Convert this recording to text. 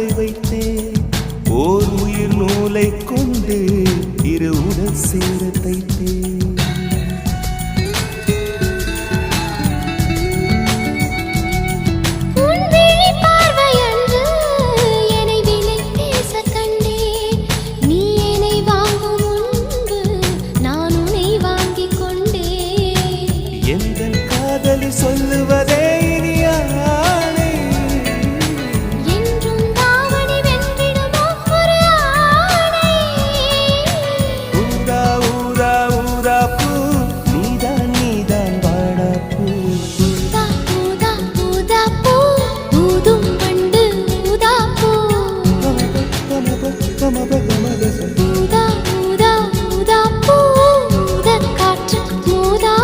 மனப்பூவை வைத்தேன் ஓர் உயிர் நூலை கொண்டு இரு உடல் சேர தைத்தேன் உன் மூதா மூதா மூதா பூத காற்று மூதா.